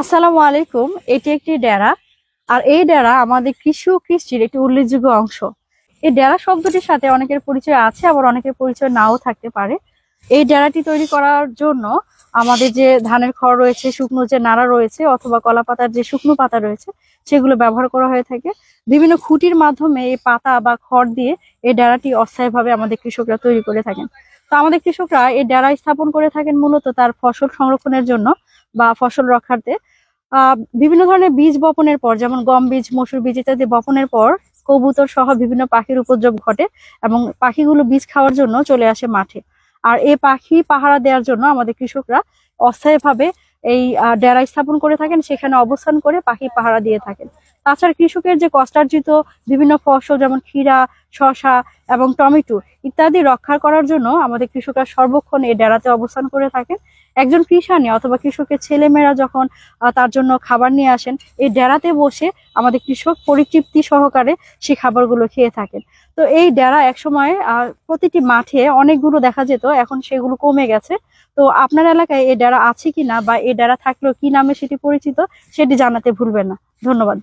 আসসালামু আলাইকুম, এটি একটি ডেরা। আর এই ডেরা আমাদের কৃষি ও কৃষির একটি উল্লেখযোগ্য অংশ। এই ডেরা শব্দটির সাথে অনেকের পরিচয় আছে, আবার অনেকের পরিচয় নাও থাকতে পারে। এই ডেরাটি তৈরি করার জন্য আমাদের যে ধানের খড় রয়েছে, শুকনো যে নাড়া রয়েছে অথবা কলা পাতার যে শুকনো পাতা রয়েছে, সেগুলো ব্যবহার করা হয়ে থাকে। বিভিন্ন খুঁটির মাধ্যমে এই পাতা বা খড় দিয়ে এই ডেরাটি অস্থায়ীভাবে আমাদের কৃষকরা তৈরি করে থাকেন। তো আমাদের কৃষকরা এই ডেরা স্থাপন করে থাকেন মূলত তার ফসল সংরক্ষণের জন্য বা ফসল রক্ষার্থে। বিভিন্ন ধরনের বীজ বপনের পর, যেমন গম বীজ, মসুর বীজ ইত্যাদি বপনের পর কবুতর সহ বিভিন্ন পাখির উপদ্রব ঘটে এবং পাখিগুলো বীজ খাওয়ার জন্য চলে আসে মাঠে। আর এ পাখি পাহারা দেওয়ার জন্য আমাদের কৃষকরা অস্থায়ীভাবে এই ডেরা স্থাপন করে থাকেন, সেখানে অবস্থান করে পাখি পাহারা দিয়ে থাকেন। তাছাড়া কৃষকের যে কষ্টার্জিত বিভিন্ন ফসল যেমন ক্ষীরা, শসা এবং টমেটো ইত্যাদি রক্ষা করার জন্য আমাদের কৃষকরা সর্বক্ষণ এই ডেরাতে অবস্থান করে থাকেন। একজন কৃষানি অথবা কৃষকের ছেলেমেয়েরা যখন তার জন্য খাবার নিয়ে আসেন, এই ডেরাতে বসে আমাদের কৃষক পরিতৃপ্তি সহকারে সেই খাবারগুলো খেয়ে থাকেন। তো এই ডেরা একসময় প্রতিটি মাঠে অনেকগুলো দেখা যেত, এখন সেগুলো কমে গেছে। তো আপনার এলাকায় এই ডেরা আছে কিনা বা এই ডেরা থাকলেও কি নামে সেটি পরিচিত, সেটি জানাতে ভুলবেন না। ধন্যবাদ।